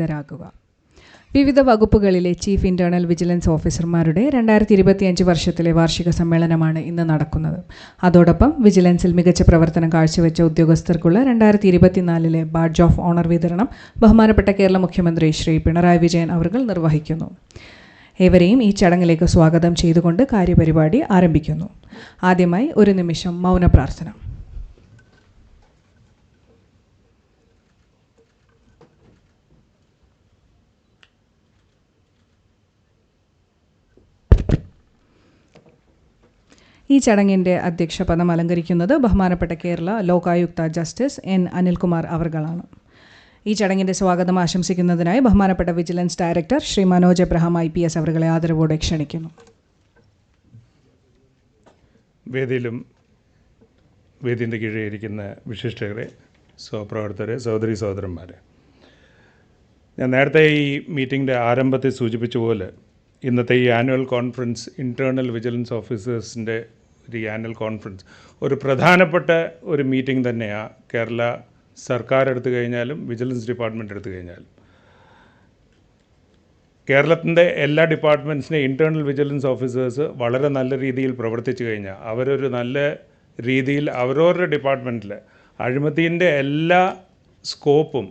സന്നദ്ധരാകുക വിവിധ വകുപ്പുകളിലെ chief internal vigilance ഓഫീസർമാരുടെ രണ്ടായിരത്തി ഇരുപത്തിയഞ്ച് വർഷത്തിലെ വാർഷിക സമ്മേളനമാണ് ഇന്ന് നടക്കുന്നത്. അതോടൊപ്പം വിജിലൻസിൽ മികച്ച പ്രവർത്തനം കാഴ്ചവെച്ച ഉദ്യോഗസ്ഥർക്കുള്ള രണ്ടായിരത്തി ഇരുപത്തിനാലിലെ ബാഡ്ജ് ഓഫ് ഓണർ വിതരണം ബഹുമാനപ്പെട്ട കേരള മുഖ്യമന്ത്രി ശ്രീ പിണറായി വിജയൻ അവർ നിർവഹിക്കുന്നു. ഏവരെയും ഈ ചടങ്ങിലേക്ക് സ്വാഗതം ചെയ്തുകൊണ്ട് കാര്യപരിപാടി ആരംഭിക്കുന്നു. ആദ്യമായി ഒരു നിമിഷം മൗന പ്രാർത്ഥന ഈ ചടങ്ങിന്റെ അധ്യക്ഷ പദം അലങ്കരിക്കുന്നത് ബഹുമാനപ്പെട്ട കേരള ലോകായുക്ത ജസ്റ്റിസ് എൻ അനിൽകുമാർ അവർകളാണ്. ഈ ചടങ്ങിന്റെ സ്വാഗതം ആശംസിക്കുന്നതിനായി ബഹുമാനപ്പെട്ട vigilance director Shri Manoj Abraham I P S അവരുടെ ആദരവോടെ ക്ഷണിക്കുന്നു. വേദിയിലും വേദിന്റെ കീഴിൽ ഇരിക്കുന്ന വിശിഷ്ടകരെ സഹപ്രവർത്തകരെ സഹോദരി സഹോദരന്മാരെ. ഞാൻ നേരത്തെ ഈ മീറ്റിങ്ങിന്റെ ആരംഭത്തിൽ സൂചിപ്പിച്ച പോലെ ഇന്നത്തെ ഈ ആനുവൽ കോൺഫറൻസ് ഇന്റേർണൽ വിജിലൻസ് ഓഫീസേഴ്സിന്റെ ഒരു ആനുവൽ കോൺഫറൻസ്. ഒരു പ്രധാനപ്പെട്ട ഒരു മീറ്റിംഗ് തന്നെയാണ് കേരള സർക്കാർ എടുത്തു കഴിഞ്ഞാലും വിജിലൻസ് ഡിപ്പാർട്ട്മെന്റ് എടുത്തു കഴിഞ്ഞാലും. കേരളത്തിന്റെ എല്ലാ ഡിപ്പാർട്ട്മെന്റ്സിനെ ഇന്റേർണൽ വിജിലൻസ് ഓഫീസേഴ്സ് വളരെ നല്ല രീതിയിൽ പ്രവർത്തിച്ചു കഴിഞ്ഞാൽ അവരൊരു നല്ല രീതിയിൽ അവരവരുടെ ഡിപ്പാർട്ട്മെന്റിൽ അഴിമതിന്റെ എല്ലാ സ്കോപ്പും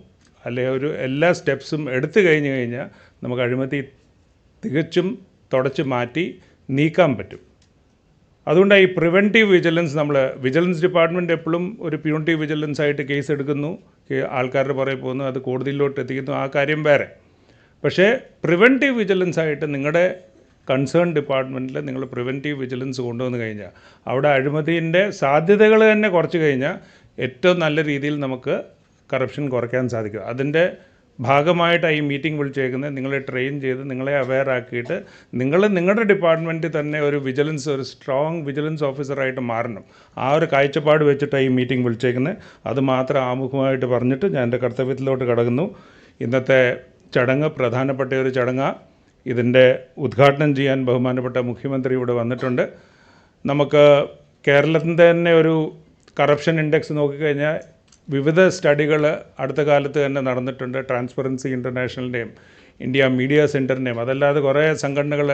അല്ലെ ഒരു എല്ലാ സ്റ്റെപ്സും എടുത്തു കഴിഞ്ഞു കഴിഞ്ഞാൽ നമുക്ക് അഴിമതി തികച്ചും തുടച്ചു മാറ്റി നീക്കാൻ പറ്റും. അതുകൊണ്ടാണ് ഈ പ്രിവെന്റീവ് വിജിലൻസ് നമ്മൾ വിജിലൻസ് ഡിപ്പാർട്ട്മെന്റ് എപ്പോഴും ഒരു പ്യൂണിറ്റീവ് വിജിലൻസ് ആയിട്ട് കേസ് എടുക്കുന്നു. ആൾക്കാരുടെ പുറകെ പോകുന്നു. അത് കോടതിയിലോട്ട് എത്തിക്കുന്നു. ആ കാര്യം വേറെ. പക്ഷേ പ്രിവെന്റീവ് വിജിലൻസ് ആയിട്ട് നിങ്ങളുടെ കൺസേൺ ഡിപ്പാർട്ട്മെന്റിൽ നിങ്ങൾ പ്രിവെന്റീവ് വിജിലൻസ് കൊണ്ടുവന്ന് കഴിഞ്ഞാൽ അവിടെ അഴിമതിന്റെ സാധ്യതകൾ തന്നെ കുറച്ച് കഴിഞ്ഞാൽ ഏറ്റവും നല്ല രീതിയിൽ നമുക്ക് കറപ്ഷൻ കുറയ്ക്കാൻ സാധിക്കും. അതിന്റെ ഭാഗമായിട്ടാണ് ഈ മീറ്റിംഗ് വിളിച്ചേക്കുന്നത്. നിങ്ങളെ ട്രെയിൻ ചെയ്ത് നിങ്ങളെ അവെയർ ആക്കിയിട്ട് നിങ്ങൾ നിങ്ങളുടെ ഡിപ്പാർട്ട്മെന്റിൽ തന്നെ ഒരു വിജിലൻസ് ഒരു സ്ട്രോങ് വിജിലൻസ് ഓഫീസറായിട്ട് മാറണം. ആ ഒരു കാഴ്ചപ്പാട് വെച്ചിട്ടാണ് ഈ മീറ്റിംഗ് വിളിച്ചേക്കുന്നത്. അത് മാത്രം ആമുഖമായിട്ട് പറഞ്ഞിട്ട് ഞാൻ എന്റെ കർത്തവ്യത്തിലോട്ട് കടക്കുന്നു. ഇന്നത്തെ ചടങ്ങ് പ്രധാനപ്പെട്ട ഒരു ചടങ്ങാണ് ഇതിന്റെ ഉദ്ഘാടനം ചെയ്യാൻ ബഹുമാനപ്പെട്ട മുഖ്യമന്ത്രി ഇവിടെ വന്നിട്ടുണ്ട്. നമുക്ക് കേരളത്തിന്റെ തന്നെ ഒരു കറപ്ഷൻ ഇൻഡെക്സ് നോക്കിക്കഴിഞ്ഞാൽ വിവിധ സ്റ്റഡികൾ അടുത്ത കാലത്ത് തന്നെ നടന്നിട്ടുണ്ട്. ട്രാൻസ്പെറൻസി ഇന്റർനാഷണലിന്റെയും ഇന്ത്യ മീഡിയ സെന്ററിന്റെയും അതല്ലാതെ കുറേ സംഘടനകൾ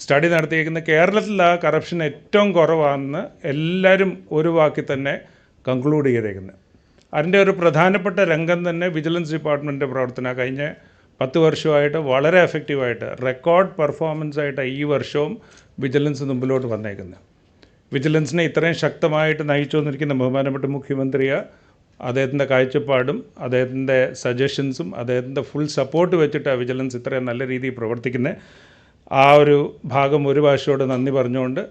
സ്റ്റഡി നടത്തിയിരിക്കുന്ന കേരളത്തിൽ ആ കറപ്ഷൻ ഏറ്റവും കുറവാണെന്ന് എല്ലാവരും ഒരു വാക്കി തന്നെ കൺക്ലൂഡ് ചെയ്തേക്കുന്നത് അതിന്റെ ഒരു പ്രധാനപ്പെട്ട രംഗം തന്നെ വിജിലൻസ് ഡിപ്പാർട്ട്മെന്റിന്റെ പ്രവർത്തനം. കഴിഞ്ഞ പത്ത് വർഷമായിട്ട് വളരെ എഫക്റ്റീവായിട്ട് റെക്കോർഡ് പെർഫോമൻസ് ആയിട്ട് ഈ വർഷവും വിജിലൻസ് മുമ്പിലോട്ട് വന്നേക്കുന്നത് വിജിലൻസിനെ ഇത്രയും ശക്തമായിട്ട് നയിച്ചു വന്നിരിക്കുന്ന ബഹുമാനപ്പെട്ട മുഖ്യമന്ത്രിയെ അദ്ദേഹത്തിന്റെ കാഴ്ചപ്പാടും അദ്ദേഹത്തിന്റെ സജഷൻസും അദ്ദേഹത്തിന്റെ ഫുൾ സപ്പോർട്ട് വെച്ചിട്ട് വിജിലൻസ് ഇത്രയും നല്ല രീതിയിൽ പ്രവർത്തിക്കുന്നത് ആ ഒരു ഭാഗം ഒരു ഭാഷയോട് നന്ദി പറഞ്ഞുകൊണ്ട്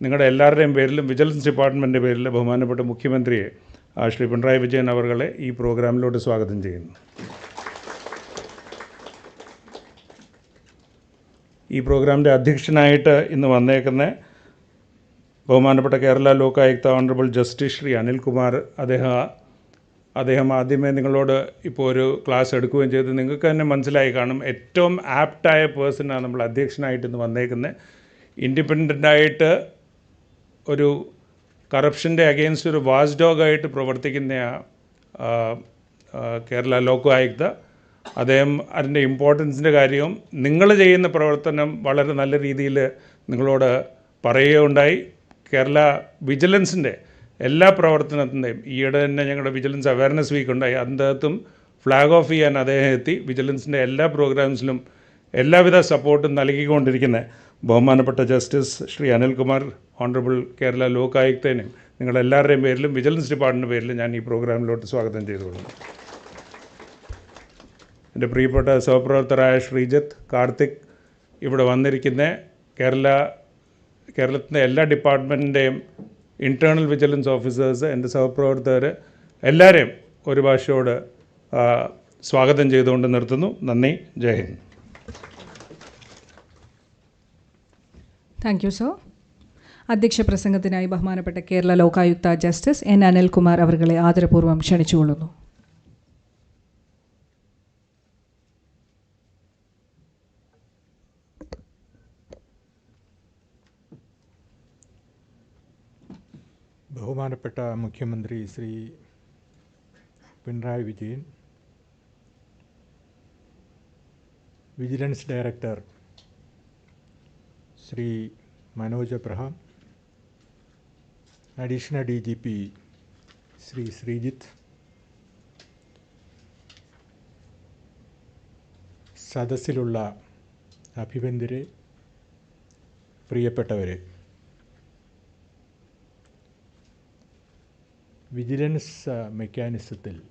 നിങ്ങളുടെ എല്ലാവരുടെയും പേരിലും വിജിലൻസ് ഡിപ്പാർട്ട്മെന്റിന്റെ പേരിൽ ബഹുമാനപ്പെട്ട മുഖ്യമന്ത്രിയെ ശ്രീ പിണറായി വിജയൻ അവർകളെ ഈ പ്രോഗ്രാമിലോട്ട് സ്വാഗതം ചെയ്യുന്നു. ഈ പ്രോഗ്രാമിന്റെ അധ്യക്ഷനായിട്ട് ഇന്ന് വന്നേക്കുന്ന ബഹുമാനപ്പെട്ട കേരള ലോകായുക്ത ഓണറബിൾ ജസ്റ്റിസ് ശ്രീ അനിൽകുമാർ അദ്ദേഹം അദ്ദേഹം ആദ്യമേ നിങ്ങളോട് ഇപ്പോൾ ഒരു ക്ലാസ് എടുക്കുകയും ചെയ്ത്. നിങ്ങൾക്ക് തന്നെ മനസ്സിലായി കാണും. ഏറ്റവും ആപ്റ്റായ പേഴ്സണാണ് നമ്മൾ അധ്യക്ഷനായിട്ട് ഇന്ന് വന്നേക്കുന്നത് ഇൻഡിപെൻഡന്റായിട്ട് ഒരു കറപ്ഷന്റെ അഗെയിൻസ്റ്റ് ഒരു വാച്ച് ഡോഗായിട്ട് പ്രവർത്തിക്കുന്ന കേരള ലോകായുക്ത അദ്ദേഹം അതിന്റെ ഇമ്പോർട്ടൻസിന്റെ കാര്യവും നിങ്ങൾ ചെയ്യുന്ന പ്രവർത്തനം വളരെ നല്ല രീതിയിൽ നിങ്ങളോട് പറയുകയുണ്ടായി. കേരള വിജിലൻസിന്റെ എല്ലാ പ്രവർത്തനത്തിന്റെയും ഈയിടെ തന്നെ ഞങ്ങളുടെ വിജിലൻസ് അവയർനെസ് വീക്ക് ഉണ്ടായി. അതിനകത്തും ഫ്ലാഗ് ഓഫ് ചെയ്യാൻ അദ്ദേഹം എത്തി. വിജിലൻസിന്റെ എല്ലാ പ്രോഗ്രാംസിലും എല്ലാവിധ സപ്പോർട്ടും നൽകിക്കൊണ്ടിരിക്കുന്ന ബഹുമാനപ്പെട്ട ജസ്റ്റിസ് ശ്രീ അനിൽകുമാർ ഓണറബിൾ കേരള ലോകായുക്തനെയും നിങ്ങളെല്ലാവരുടെയും പേരിലും വിജിലൻസ് ഡിപ്പാർട്ട്മെന്റ് പേരിലും ഞാൻ ഈ പ്രോഗ്രാമിലോട്ട് സ്വാഗതം ചെയ്തുകൊള്ളുന്നു. എന്റെ പ്രിയപ്പെട്ട സഹപ്രവർത്തകരായ ശ്രീജിത്ത് കാർത്തിക് ഇവിടെ വന്നിരിക്കുന്ന കേരള കേരളത്തിന്റെ എല്ലാ ഡിപ്പാർട്ട്മെന്റിന്റെയും ഇന്റേർണൽ വിജിലൻസ് ഓഫീസേഴ്സ് എന്റെ സഹപ്രവർത്തകർ എല്ലാവരെയും ഒരു ഭാഷയോട് സ്വാഗതം ചെയ്തുകൊണ്ട് നിർത്തുന്നു. നന്ദി. Jai Hind. Thank you sir അധ്യക്ഷ പ്രസംഗത്തിനായി ബഹുമാനപ്പെട്ട കേരള ലോകായുക്ത ജസ്റ്റിസ് എൻ അനിൽകുമാർ അവർകളെ ആദരപൂർവം ക്ഷണിച്ചുകൊള്ളുന്നു. ബഹുമാനപ്പെട്ട മുഖ്യമന്ത്രി Shri Pinarayi Vijayan vigilance director Shri Manoj Abraham additional D G P Shri Sreejith സദസ്സിലുള്ള അഭിബന്ധരെ പ്രിയപ്പെട്ടവരെ വിജിലൻസ് മെക്കാനിസത്തിൽ.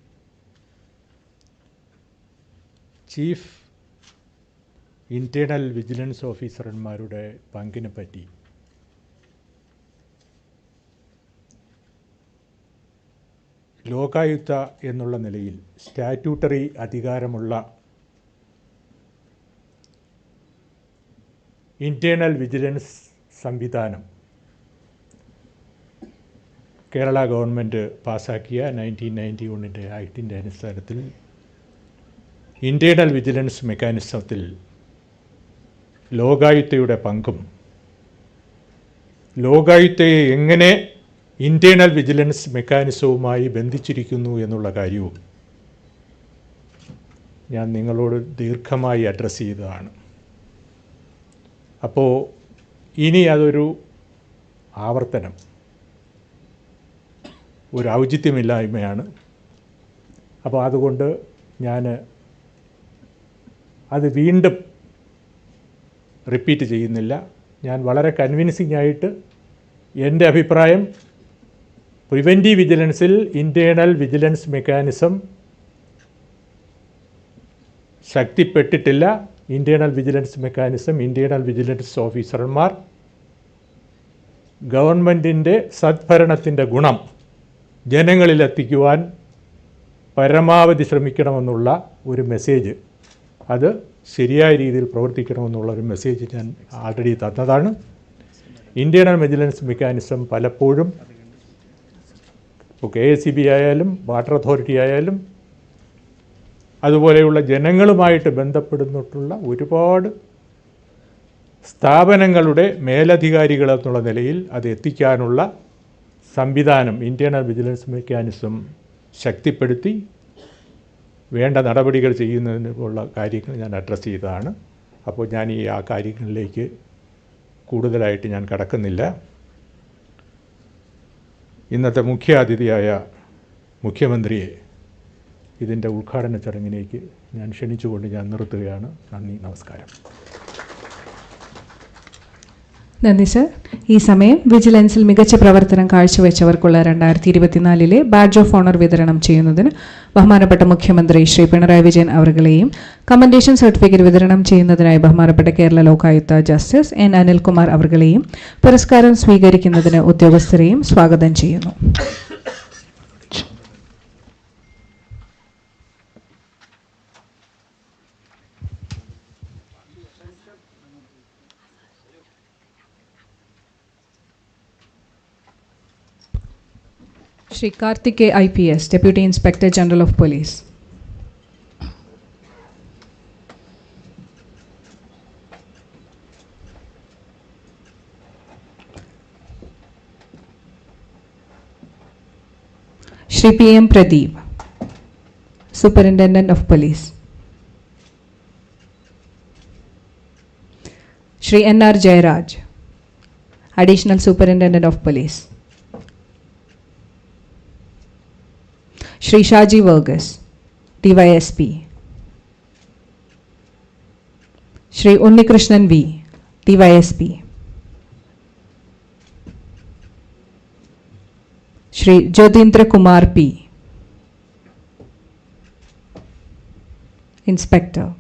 ചീഫ് ഇന്റേണൽ വിജിലൻസ് ഓഫീസർമാരുടെ പങ്കിനെ പറ്റി. ലോകായുക്ത എന്നുള്ള നിലയിൽ സ്റ്റാറ്റ്യൂട്ടറി അധികാരമുള്ള ഇന്റേണൽ വിജിലൻസ് സംവിധാനം. കേരള ഗവൺമെന്റ് പാസാക്കിയ നയന്റീൻ നയന്റി വണ്ണിന്റെ ആക്ടിന്റെ അടിസ്ഥാനത്തിൽ ഇന്റേണൽ വിജിലൻസ് മെക്കാനിസത്തിൽ ലോകായുക്തയുടെ പങ്കും ലോകായുക്തയെ എങ്ങനെ ഇന്റേണൽ വിജിലൻസ് മെക്കാനിസവുമായി ബന്ധിച്ചിരിക്കുന്നു എന്നുള്ള കാര്യവും ഞാൻ നിങ്ങളോട് ദീർഘമായി അഡ്രസ്സ് ചെയ്തതാണ്. അപ്പോൾ ഇനി അതൊരു ആവർത്തനം. ഒരു ഔചിത്യമില്ലായ്മയാണ്. അപ്പോൾ അതുകൊണ്ട് ഞാൻ അത് വീണ്ടും റിപ്പീറ്റ് ചെയ്യുന്നില്ല. ഞാൻ വളരെ കൺവിൻസിംഗ് ആയിട്ട് എന്റെ അഭിപ്രായം പ്രിവെന്റീവ് വിജിലൻസിൽ internal vigilance mechanism ശക്തിപ്പെട്ടിട്ടില്ല. Internal vigilance mechanism internal vigilance ഓഫീസർമാർ ഗവൺമെന്റിന്റെ സദ്ഭരണത്തിന്റെ ഗുണം ജനങ്ങളിലെത്തിക്കുവാൻ പരമാവധി ശ്രമിക്കണമെന്നുള്ള ഒരു മെസ്സേജ് അത് ശരിയായ രീതിയിൽ പ്രവർത്തിക്കണമെന്നുള്ള ഒരു മെസ്സേജ് ഞാൻ ആൾറെഡി തന്നതാണ്. ഇന്റേണൽ വിജിലൻസ് മെക്കാനിസം പലപ്പോഴും ഇപ്പോൾ കെ എസ് സി ബി ആയാലും വാട്ടർ അതോറിറ്റി ആയാലും അതുപോലെയുള്ള ജനങ്ങളുമായിട്ട് ബന്ധപ്പെടുന്നിട്ടുള്ള ഒരുപാട് സ്ഥാപനങ്ങളുടെ മേലധികാരികൾ എന്നുള്ള നിലയിൽ അത് എത്തിക്കാനുള്ള സംവിധാനം ഇന്റേണൽ വിജിലൻസ് മെക്കാനിസം ശക്തിപ്പെടുത്തി വേണ്ട നടപടികൾ ചെയ്യുന്നതിനുള്ള കാര്യങ്ങൾ ഞാൻ അഡ്രസ്സ് ചെയ്തതാണ്. അപ്പോൾ ഞാൻ ഈ ആ കാര്യങ്ങളിലേക്ക് കൂടുതലായിട്ട് ഞാൻ കടക്കുന്നില്ല. ഇന്നത്തെ മുഖ്യ അതിഥിയായ മുഖ്യമന്ത്രിയെ ഇതിന്റെ ഉദ്ഘാടന ചടങ്ങിലേക്ക് ഞാൻ ക്ഷണിച്ചുകൊണ്ട് ഞാൻ നിർത്തുകയാണ്. നന്ദി നമസ്കാരം. നന്ദി സർ. ഈ സമയം വിജിലൻസിൽ മികച്ച പ്രവർത്തനം കാഴ്ചവെച്ചവർക്കുള്ള രണ്ടായിരത്തി ഇരുപത്തിനാലിലെ ബാഡ്ജ് ഓഫ് ഓണർ വിതരണം ചെയ്യുന്നതിന് ബഹുമാനപ്പെട്ട മുഖ്യമന്ത്രി ശ്രീ പിണറായി വിജയൻ അവരുകളെയും കമൻഡേഷൻ സർട്ടിഫിക്കറ്റ് വിതരണം ചെയ്യുന്നതിനായി ബഹുമാനപ്പെട്ട കേരള ലോകായുക്ത ജസ്റ്റിസ് എൻ അനിൽകുമാർ അവരുകളെയും പുരസ്കാരം സ്വീകരിക്കുന്നതിന് ഉദ്യോഗസ്ഥരെയും സ്വാഗതം ചെയ്യുന്നു. Shri Karthik I P S deputy inspector general of police Shri P M Pradeep superintendent of police Shri N R Jayaraj additional superintendent of police Shri Shaji Varghese DYSP Shri Unnikrishnan V DYSP Shri Jyothindra Kumar P inspector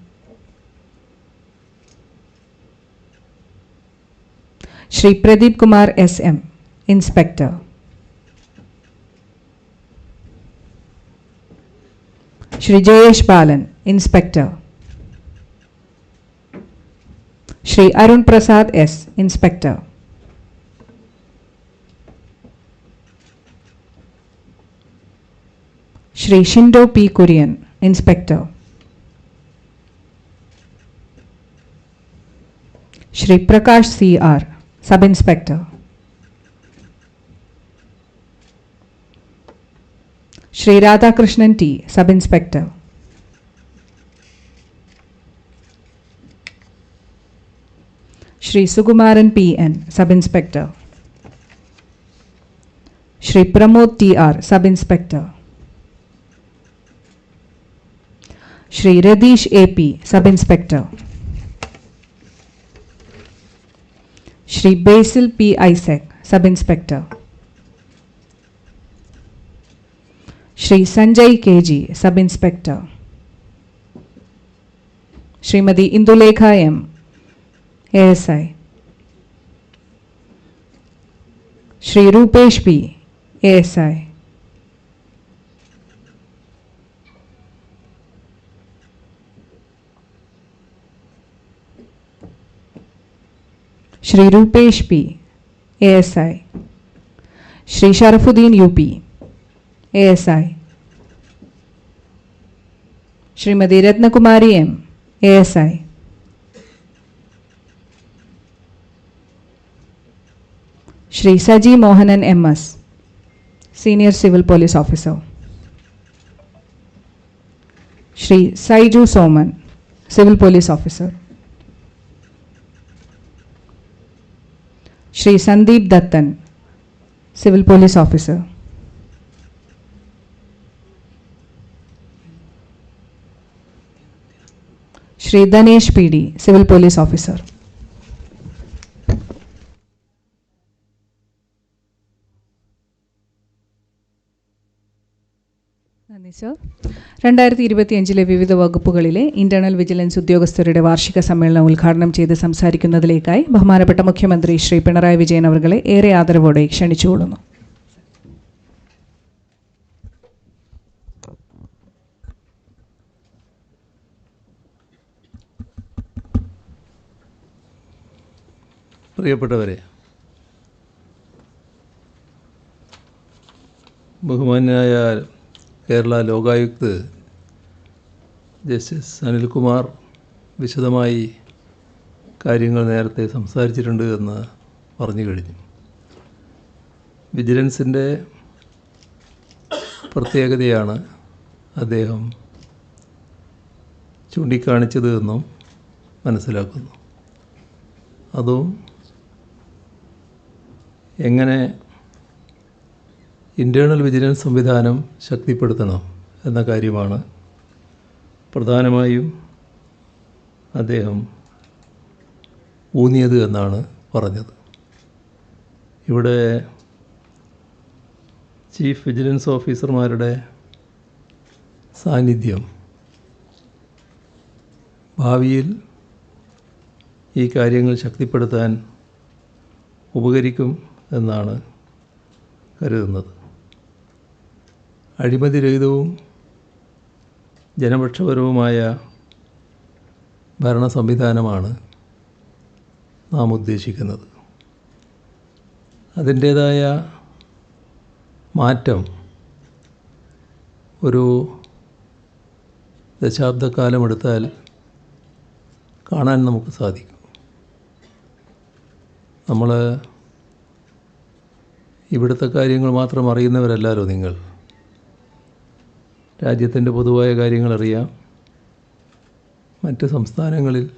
Shri Pradeep Kumar S M inspector Shri Jayesh Balan inspector. Shri Arun Prasad S inspector. Shri Shindo P Kurian inspector. Shri Prakash C R sub inspector Shri Radhakrishnan T sub inspector. Shri Sukumaran P N sub inspector. Shri Pramod T R sub inspector. Shri Ratheesh A P sub inspector. Shri Basil P Isaac sub inspector Shri Sanjay K G sub inspector Shrimati Indulekha M A S I Shri Rupesh P A S I Shri Rupesh P A S I Shri Sharafuddin U P A S I Shrimati Rathnakumari M A S I Shri Saji Mohanan M S senior civil police officer Shri Saiju Soman civil police officer Shri Sandeep Dathan civil police officer Shri Dhanesh P D civil police officer. നന്ദി sir. രണ്ടായിരത്തി ഇരുപത്തിയഞ്ചിലെ വിവിധ വകുപ്പുകളിലെ internal vigilance ഉദ്യോഗസ്ഥരുടെ വാർഷിക സമ്മേളനം ഉദ്ഘാടനം ചെയ്ത് സംസാരിക്കുന്നതിലേക്കായി ബഹുമാനപ്പെട്ട മുഖ്യമന്ത്രി ശ്രീ പിണറായി വിജയൻ അവർകളെ ഏറെ ആദരവോടെ ക്ഷണിച്ചുകൊള്ളുന്നു. പ്രിയപ്പെട്ടവരെ ബഹുമാന്യനായ കേരള ലോകായുക്ത് ജസ്റ്റിസ് അനിൽകുമാർ വിശദമായി കാര്യങ്ങൾ നേരത്തെ സംസാരിച്ചിട്ടുണ്ട് എന്ന് പറഞ്ഞു കഴിഞ്ഞു. വിജിലൻസിന്റെ പ്രത്യേകതയാണ് അദ്ദേഹം ചൂണ്ടിക്കാണിച്ചത് എന്നും മനസ്സിലാക്കുന്നു. അതും എങ്ങനെ ഇന്റേർണൽ വിജിലൻസ് സംവിധാനം ശക്തിപ്പെടുത്തണം എന്ന കാര്യമാണ് പ്രധാനമായും അദ്ദേഹം ഊന്നിയത് എന്നാണ് പറഞ്ഞത്. ഇവിടെ ചീഫ് വിജിലൻസ് ഓഫീസർമാരുടെ സാന്നിധ്യം ഭാവിയിൽ ഈ കാര്യങ്ങൾ ശക്തിപ്പെടുത്താൻ ഉപകരിക്കും എന്നാണ് കരുതുന്നത്. അഴിമതിരഹിതവും ജനപക്ഷപരവുമായ ഭരണ സംവിധാനമാണ് നാം ഉദ്ദേശിക്കുന്നത്. അതിന്റേതായ മാറ്റം ഒരു ദശാബ്ദക്കാലമെടുത്താൽ കാണാൻ നമുക്ക് സാധിക്കും. നമ്മൾ ഇവിടുത്തെ കാര്യങ്ങൾ മാത്രം അറിയുന്നവരല്ലല്ലോ നിങ്ങൾ? രാജ്യത്തിന്റെ പൊതുവായ കാര്യങ്ങൾ അറിയാം. മറ്റ് സംസ്ഥാനങ്ങളിൽ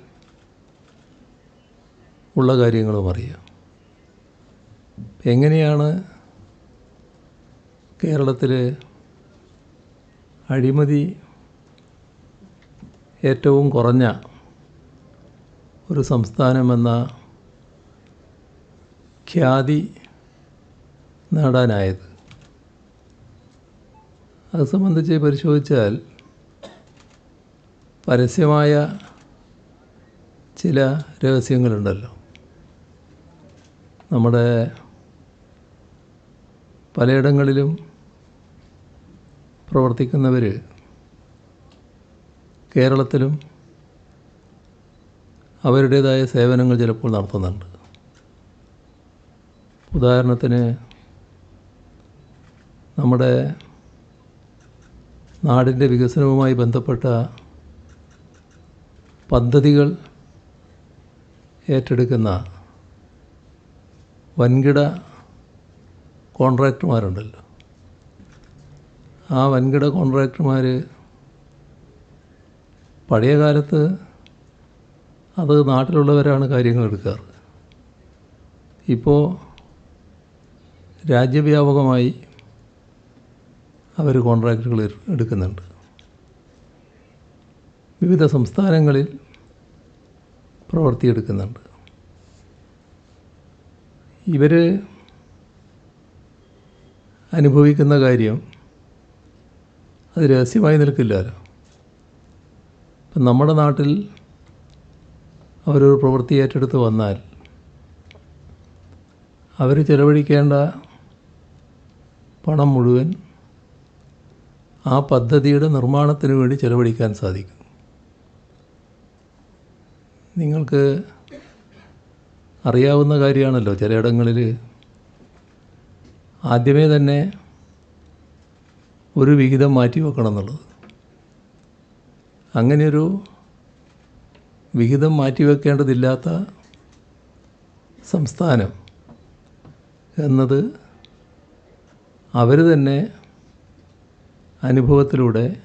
ഉള്ള കാര്യങ്ങളും അറിയാം. എങ്ങനെയാണ് കേരളത്തിൽ അഴിമതി ഏറ്റവും കുറഞ്ഞ ഒരു സംസ്ഥാനമെന്ന ഖ്യാതി നേടാനായത്. അത് സംബന്ധിച്ച് പരിശോധിച്ചാൽ പരസ്യമായ ചില രഹസ്യങ്ങളുണ്ടല്ലോ. നമ്മുടെ പലയിടങ്ങളിലും പ്രവർത്തിക്കുന്നവർ കേരളത്തിലും അവരുടേതായ സേവനങ്ങൾ ചിലപ്പോൾ നടത്തുന്നുണ്ട്. ഉദാഹരണത്തിന് നമ്മുടെ നാടിന്റെ വികസനവുമായി ബന്ധപ്പെട്ട പദ്ധതികൾ ഏറ്റെടുക്കുന്ന വൻകിട കോൺട്രാക്ടർമാരുണ്ടല്ലോ. ആ വൻകിട കോൺട്രാക്ടർമാർ പഴയ കാലത്ത് അത് നാട്ടിലുള്ളവരാണ് കാര്യങ്ങൾ എടുക്കാറ്. ഇപ്പോൾ രാജ്യവ്യാപകമായി അവർ കോൺട്രാക്റ്റുകൾ എടുക്കുന്നുണ്ട്. വിവിധ സംസ്ഥാനങ്ങളിൽ പ്രവർത്തിയെടുക്കുന്നുണ്ട് ഇവർ അനുഭവിക്കുന്ന കാര്യം അത് രഹസ്യമായി നിൽക്കില്ലല്ലോ ഇപ്പം നമ്മുടെ നാട്ടിൽ അവരൊരു പ്രവൃത്തി ഏറ്റെടുത്ത് വന്നാൽ അവർ ചെലവഴിക്കേണ്ട പണം മുഴുവൻ ആ പദ്ധതിയുടെ നിർമ്മാണത്തിന് വേണ്ടി ചെലവഴിക്കാൻ സാധിക്കും. നിങ്ങൾക്ക് അറിയാവുന്ന കാര്യമാണല്ലോ ചിലയിടങ്ങളിൽ ആദ്യമേ തന്നെ ഒരു വിഹിതം മാറ്റി വെക്കണം എന്നുള്ളത്. അങ്ങനെയൊരു വിഹിതം മാറ്റി മാറ്റിവെക്കേണ്ടതില്ലാത്ത സംസ്ഥാനം എന്നത് അവർ തന്നെ അനുഭവത്തിലൂടെ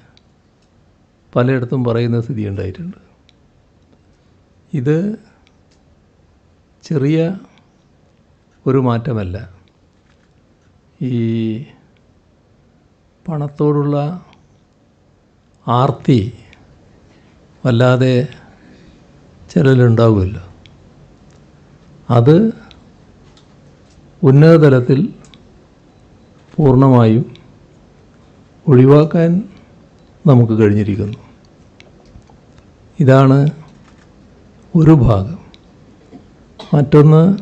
പലയിടത്തും പറയുന്ന സ്ഥിതി ഉണ്ടായിട്ടുണ്ട്. ഇത് ചെറിയ ഒരു മാറ്റമല്ല. ഈ പണത്തോടുള്ള ആർത്തി വല്ലാതെ ചിലരുണ്ടാവുമല്ലോ അത് ഉന്നതതലത്തിൽ പൂർണമായും ഒഴിവാക്കാൻ നമുക്ക് കഴിഞ്ഞിരിക്കുന്നു. ഇതാണ് ഒരു ഭാഗം. മറ്റൊന്ന്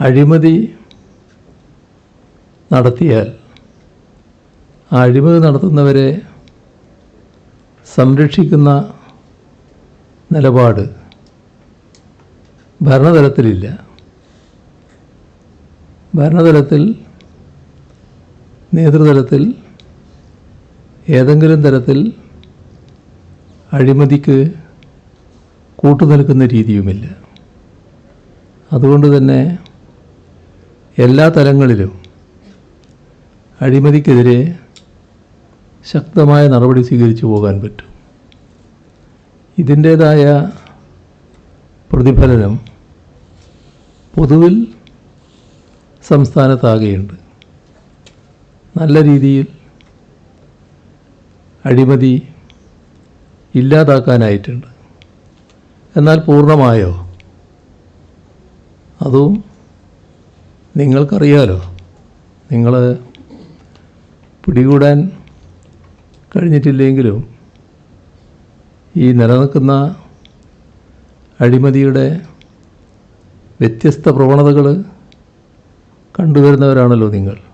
അഴിമതി നടത്തിയാൽ ആ അഴിമതി നടത്തുന്നവരെ സംരക്ഷിക്കുന്ന നിലപാട് ഭരണതലത്തിലില്ല. ഭരണതലത്തിൽ നേതൃതലത്തിൽ ഏതെങ്കിലും തരത്തിൽ അഴിമതിക്ക് കൂട്ടുനിൽക്കുന്ന രീതിയുമില്ല. അതുകൊണ്ട് തന്നെ എല്ലാ തലങ്ങളിലും അഴിമതിക്കെതിരെ ശക്തമായ നടപടി സ്വീകരിച്ചു പോകാൻ പറ്റും. ഇതിന്റേതായ പ്രതിഫലനം പൊതുവിൽ സംസ്ഥാനത്താകെയുണ്ട്. നല്ല രീതിയിൽ അഴിമതി ഇല്ലാതാക്കാനായിട്ടുണ്ട്. എന്നാൽ പൂർണമായോ? അതും നിങ്ങൾക്കറിയാലോ? നിങ്ങൾ പിടികൂടാൻ കഴിഞ്ഞിട്ടില്ലെങ്കിലും ഈ നിലനിൽക്കുന്ന അഴിമതിയുടെ വ്യത്യസ്ത പ്രവണതകൾ കണ്ടുവരുന്നവരാണല്ലോ നിങ്ങൾ.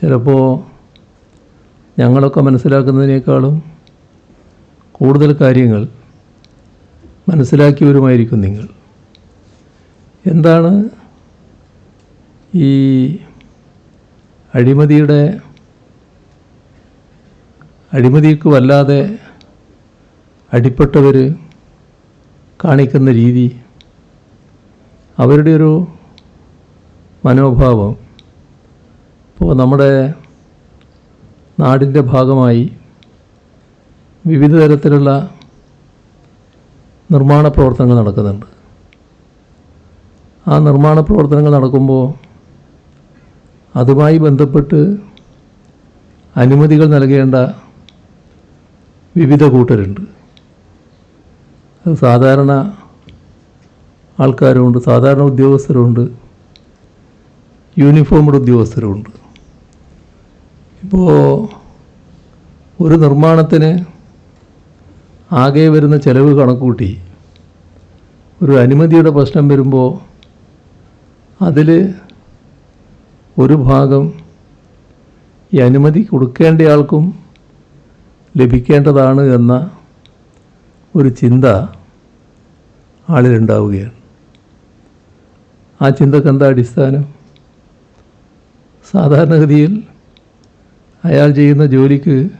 ചിലപ്പോൾ ഞങ്ങളൊക്കെ മനസ്സിലാക്കുന്നതിനേക്കാളും കൂടുതൽ കാര്യങ്ങൾ മനസ്സിലാക്കിയവരുമായിരിക്കും നിങ്ങൾ. എന്താണ് ഈ അഴിമതിയുടെ അഴിമതിക്ക് വല്ലാതെ അടിപ്പെട്ടവർ കാണിക്കുന്ന രീതി അവരുടെ ഒരു മനോഭാവം ഇപ്പോൾ നമ്മുടെ നാടിന്റെ ഭാഗമായി വിവിധ തരത്തിലുള്ള നിർമ്മാണ പ്രവർത്തനങ്ങൾ നടക്കുന്നുണ്ട്. ആ നിർമ്മാണ പ്രവർത്തനങ്ങൾ നടക്കുമ്പോൾ അതുമായി ബന്ധപ്പെട്ട് അനുമതികൾ നൽകേണ്ട വിവിധ കൂട്ടരുണ്ട്. അത് സാധാരണ ആൾക്കാരുമുണ്ട് സാധാരണ ഉദ്യോഗസ്ഥരുണ്ട് യൂണിഫോംഡ് ഉദ്യോഗസ്ഥരുമുണ്ട്. ഇപ്പോൾ ഒരു നിർമ്മാണത്തിന് ആകെ വരുന്ന ചെലവ് കണക്കൂട്ടി ഒരു അനുമതിയുടെ പ്രശ്നം വരുമ്പോൾ അതിൽ ഒരു ഭാഗം ഈ അനുമതി കൊടുക്കേണ്ടയാൾക്കും ലഭിക്കേണ്ടതാണ് എന്ന ഒരു ചിന്ത ആളിലുണ്ടാവുകയാണ്. ആ ചിന്തക്കെന്താ അടിസ്ഥാനം? സാധാരണഗതിയിൽ അയാൾ ചെയ്യുന്ന ജോലിക്ക്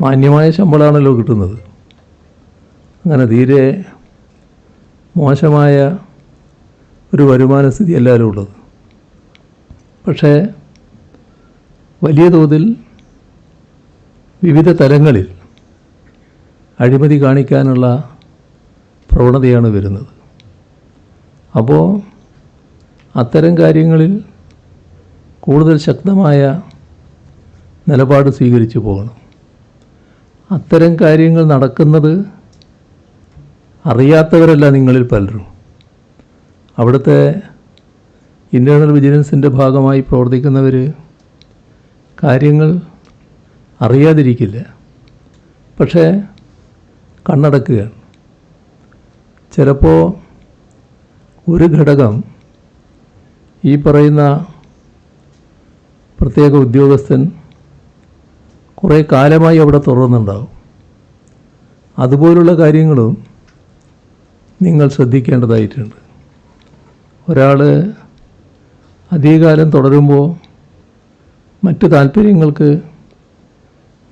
മാന്യമായ ശമ്പളമാണല്ലോ കിട്ടുന്നത്. അങ്ങനെ തീരെ മോശമായ ഒരു വരുമാന സ്ഥിതി എല്ലാവരും ഉള്ളത്. പക്ഷേ വലിയ തോതിൽ വിവിധ തലങ്ങളിൽ അഴിമതി കാണിക്കാനുള്ള പ്രവണതയാണ് വരുന്നത്. അപ്പോൾ അത്തരം കാര്യങ്ങളിൽ കൂടുതൽ ശക്തമായ നിലപാട് സ്വീകരിച്ചു പോകണം. അത്തരം കാര്യങ്ങൾ നടക്കുന്നത് അറിയാത്തവരല്ല നിങ്ങളിൽ പലരും. അവിടുത്തെ ഇന്റേണൽ വിജിലൻസിന്റെ ഭാഗമായി പ്രവർത്തിക്കുന്നവർ കാര്യങ്ങൾ അറിയാതിരിക്കില്ല. പക്ഷേ കണ്ണടക്കുകയാണ്. ചിലപ്പോൾ ഒരു ഘടകം ഈ പറയുന്ന പ്രത്യേക ഉദ്യോഗസ്ഥൻ കുറേ കാലമായി അവിടെ തുറന്നുണ്ടാവും അതുപോലുള്ള കാര്യങ്ങളും നിങ്ങൾ ശ്രദ്ധിക്കേണ്ടതായിട്ടുണ്ട്. ഒരാൾ അധികകാലം തുടരുമ്പോൾ മറ്റ് താല്പര്യങ്ങൾക്ക്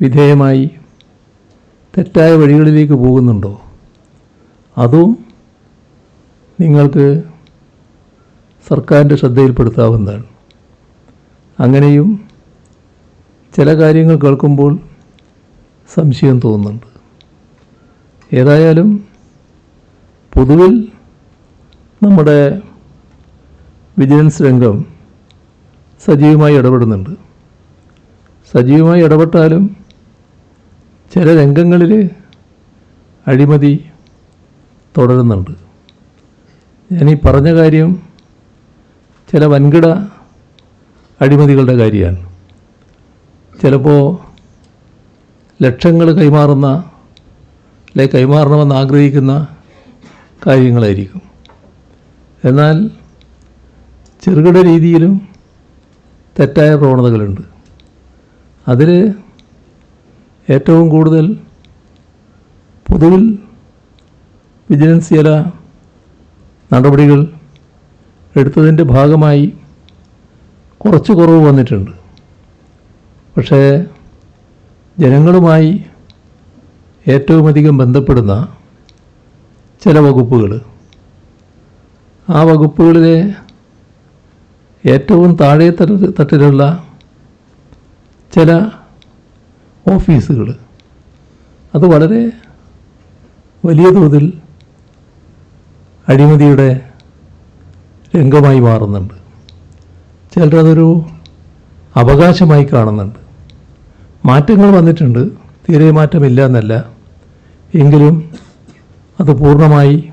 വിധേയമായി തെറ്റായ വഴികളിലേക്ക് പോകുന്നുണ്ടോ? അതും നിങ്ങൾക്ക് സർക്കാരിന്റെ ശ്രദ്ധയിൽപ്പെടുത്താവുന്നതാണ്. അങ്ങനെയും ചില കാര്യങ്ങൾ കേൾക്കുമ്പോൾ സംശയം തോന്നുന്നുണ്ട്. ഏതായാലും പൊതുവിൽ നമ്മുടെ വിജിലൻസ് രംഗം സജീവമായി ഇടപെടുന്നുണ്ട്. സജീവമായി ഇടപെട്ടാലും ചില രംഗങ്ങളിൽ അഴിമതി തുടരുന്നുണ്ട്. ഞാനീ പറഞ്ഞ കാര്യം ചില വൻകിട അഴിമതികളുടെ കാര്യമാണ്. ചിലപ്പോൾ ലക്ഷങ്ങൾ കൈമാറുന്ന അല്ലെ കൈമാറണമെന്ന് ആഗ്രഹിക്കുന്ന കാര്യങ്ങളായിരിക്കും. എന്നാൽ ചെറുകിട രീതിയിലും തെറ്റായ പ്രവണതകളുണ്ട്. അതിൽ ഏറ്റവും കൂടുതൽ പൊതുവിൽ വിജിലൻസ് ചില നടപടികൾ എടുത്തതിന്റെ ഭാഗമായി കുറച്ച് കുറവ് വന്നിട്ടുണ്ട്. പക്ഷേ ജനങ്ങളുമായി ഏറ്റവും അധികം ബന്ധപ്പെടുന്ന ചില വകുപ്പുകൾ ആ വകുപ്പുകളിലെ ഏറ്റവും താഴെ തട്ട് തട്ടിലുള്ള ചില ഓഫീസുകൾ അത് വളരെ വലിയ തോതിൽ അഴിമതിയുടെ രംഗമായി മാറുന്നുണ്ട്. ചിലരതൊരു അവകാശമായി കാണുന്നുണ്ട്. മാറ്റങ്ങൾ വന്നിട്ടുണ്ട്. തീരെ മാറ്റമില്ല എന്നല്ല എങ്കിലും അത് പൂർണമായി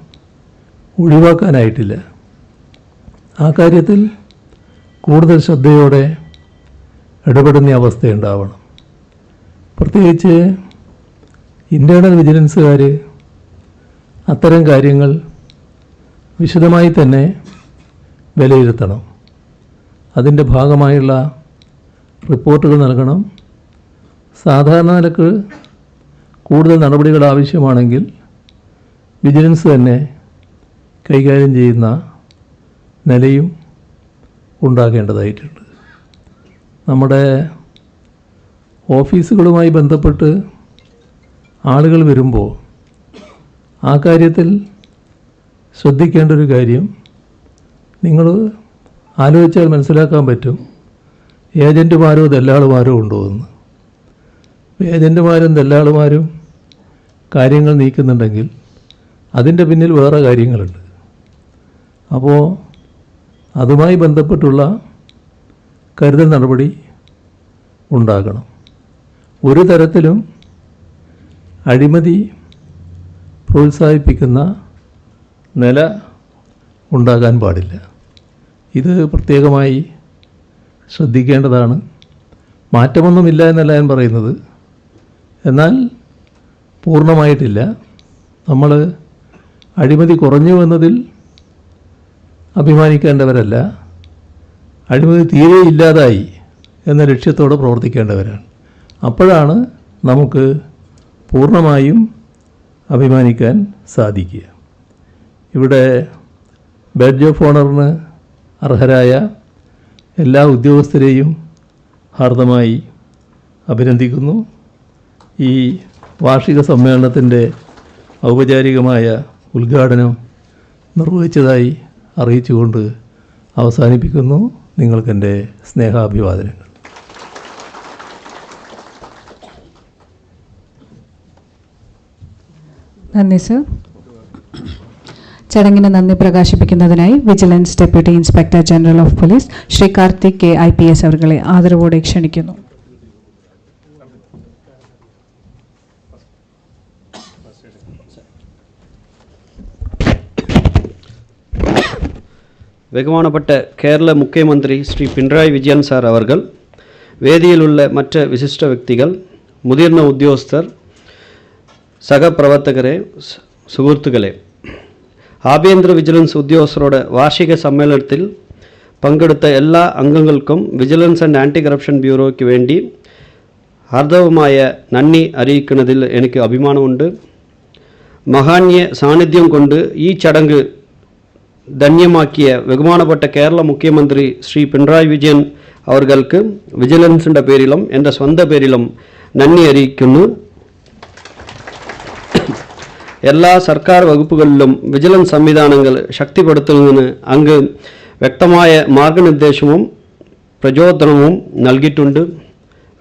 ഒഴിവാക്കാനായിട്ടില്ല. ആ കാര്യത്തിൽ കൂടുതൽ ശ്രദ്ധയോടെ ഇടപെടുന്ന അവസ്ഥയുണ്ടാവണം. പ്രത്യേകിച്ച് ഇന്റേണൽ വിജിലൻസുകാർ അത്തരം കാര്യങ്ങൾ വിശദമായി തന്നെ വിലയിരുത്തണം. അതിന്റെ ഭാഗമായുള്ള റിപ്പോർട്ടുകൾ നൽകണം. സാധാരണ നിലയ്ക്ക് കൂടുതൽ നടപടികൾ ആവശ്യമാണെങ്കിൽ വിജിലൻസ് തന്നെ കൈകാര്യം ചെയ്യുന്ന നിലയും ഉണ്ടാകേണ്ടതായിട്ടുണ്ട്. നമ്മുടെ ഓഫീസുകളുമായി ബന്ധപ്പെട്ട് ആളുകൾ വരുമ്പോൾ ആ കാര്യത്തിൽ ശ്രദ്ധിക്കേണ്ട ഒരു കാര്യം നിങ്ങൾ ആലോചിച്ചാൽ മനസ്സിലാക്കാൻ പറ്റും. ഏജന്റുമാരോ ദല്ലാളുമാരോ ഉണ്ടോ എന്ന് ഏജന്റുമാരും ദല്ലാളുമാരും കാര്യങ്ങൾ നീക്കുന്നുണ്ടെങ്കിൽ അതിന്റെ പിന്നിൽ വേറെ കാര്യങ്ങളുണ്ട്. അപ്പോൾ അതുമായി ബന്ധപ്പെട്ടുള്ള കരുതൽ നടപടി ഉണ്ടാകണം. ഒരു തരത്തിലും അഴിമതി പ്രോത്സാഹിപ്പിക്കുന്ന നില ഉണ്ടാകാൻ പാടില്ല. ഇത് പ്രത്യേകമായി ശ്രദ്ധിക്കേണ്ടതാണ്. മാറ്റമൊന്നുമില്ല എന്നല്ല ഞാൻ പറയുന്നത്. എന്നാൽ പൂർണമായിട്ടില്ല. നമ്മൾ അഴിമതി കുറഞ്ഞു എന്നതിൽ അഭിമാനിക്കേണ്ടവരല്ല. അഴിമതി തീരെ ഇല്ലാതായി എന്ന ലക്ഷ്യത്തോടെ പ്രവർത്തിക്കേണ്ടവരാണ്. അപ്പോഴാണ് നമുക്ക് പൂർണമായും അഭിമാനിക്കാൻ സാധിക്കുക. ഇവിടെ ബാഡ്ജ് ഓഫ് ഓണറിന് അർഹരായ എല്ലാ ഉദ്യോഗസ്ഥരെയും ഹാർദമായി അഭിനന്ദിക്കുന്നു. ഈ വാർഷിക സമ്മേളനത്തിന്റെ ഔപചാരികമായ ഉദ്ഘാടനം നിർവഹിച്ചതായി അറിയിച്ചുകൊണ്ട് അവസാനിപ്പിക്കുന്നു. നിങ്ങൾക്കെന്റെ സ്നേഹാഭിവാദനങ്ങൾ. നന്ദി സർ. ചടങ്ങിന് നന്ദി പ്രകാശിപ്പിക്കുന്നതിനായി vigilance deputy inspector general of police Shri Karthik K I P S അവരുടെ ആദരവോടെ ക്ഷണിക്കുന്നു வெகுமானப்பட்ட கேரள முக்கியமந்திரி ஸ்ரீ பினராயி விஜயன் சார் அவர்கள் வேதியில் உள்ள மற்ற விசிஷ்ட വ്യക്തികൾ മുതിർന്ന ഉദ്യോഗസ്ഥർ സഹപ്രവർത്തകരെ സു- സുഹൃത്തുക്കളെ ആഭ്യന്തര വിജിലൻസ് ഉദ്യോഗസ്ഥരുടെ വാർഷിക സമ്മേളനത്തിൽ പങ്കെടുത്ത എല്ലാ അംഗങ്ങൾക്കും വിജിലൻസ് ആൻഡ് ആന്റി കറപ്ഷൻ ബ്യൂറോയ്ക്ക് വേണ്ടി ഹാർദവമായ നന്ദി അറിയിക്കുന്നതിൽ എനിക്ക് അഭിമാനമുണ്ട്. മഹാന്യ സാന്നിധ്യം കൊണ്ട് ഈ ചടങ്ങ് ധന്യമാക്കിയ ബഹുമാനപ്പെട്ട കേരള മുഖ്യമന്ത്രി ശ്രീ പിണറായി വിജയൻ അവർക്ക് വിജിലൻസിന്റെ പേരിലും എന്റെ സ്വന്തം പേരിലും നന്ദി അറിയിക്കുന്നു. എല്ലാ സർക്കാർ വകുപ്പുകളിലും വിജിലൻസ് സംവിധാനങ്ങൾ ശക്തിപ്പെടുത്തുന്നതിന് അങ്ങ് വ്യക്തമായ മാർഗനിർദ്ദേശവും പ്രചോദനവും നൽകിയിട്ടുണ്ട്.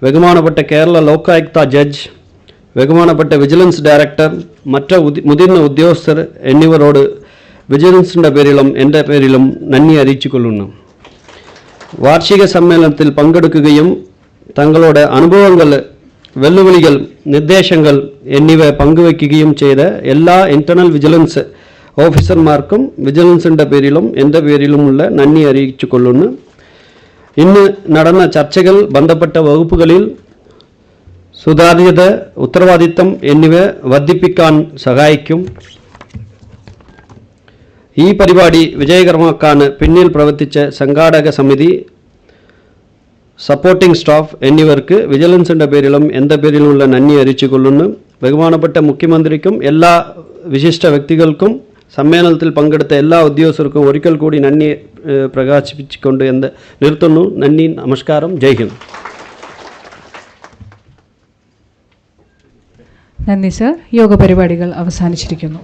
ബഹുമാനപ്പെട്ട കേരള ലോകായുക്ത ജഡ്ജ് ബഹുമാനപ്പെട്ട വിജിലൻസ് ഡയറക്ടർ മറ്റ് ഉദി- മുതിർന്ന ഉദ്യോഗസ്ഥർ എന്നിവരോട് വിജിലൻസിന്റെ പേരിലും എന്റെ പേരിലും നന്ദി അറിയിച്ചുകൊള്ളുന്നു. വാർഷിക സമ്മേളനത്തിൽ പങ്കെടുക്കുകയും തങ്ങളുടെ അനുഭവങ്ങൾ വെല്ലുവിളികൾ നിർദ്ദേശങ്ങൾ എന്നിവ പങ്കുവയ്ക്കുകയും ചെയ്ത എല്ലാ ഇന്റർണൽ വിജിലൻസ് ഓഫീസർമാർക്കും വിജിലൻസിന്റെ പേരിലും എന്റെ പേരിലുമുള്ള നന്ദി അറിയിച്ചുകൊള്ളുന്നു. ഇന്ന് നടന്ന ചർച്ചകൾ ബന്ധപ്പെട്ട വകുപ്പുകളിൽ സുതാര്യത ഉത്തരവാദിത്തം എന്നിവ വർദ്ധിപ്പിക്കാൻ സഹായിക്കും. ഈ പരിപാടി വിജയകരമാക്കാൻ പിന്നിൽ പ്രവർത്തിച്ച സംഘാടക സമിതി സപ്പോർട്ടിംഗ് സ്റ്റാഫ് എന്നിവർക്ക് വിജിലൻസിന്റെ പേരിലും എന്റെ പേരിലുമുള്ള നന്ദി അറിയിച്ചുകൊള്ളുന്നു. ബഹുമാനപ്പെട്ട മുഖ്യമന്ത്രിക്കും എല്ലാ വിശിഷ്ട വ്യക്തികൾക്കും സമ്മേളനത്തിൽ പങ്കെടുത്ത എല്ലാ ഉദ്യോഗസ്ഥർക്കും ഒരിക്കൽ കൂടി നന്ദി പ്രകാശിപ്പിച്ചുകൊണ്ട് എന്ത് നിർത്തുന്നു. നന്ദി നമസ്കാരം. ജയ് ഹിന്ദ്. നന്ദി സർ. യോഗ പരിപാടികൾ അവസാനിച്ചിരിക്കുന്നു.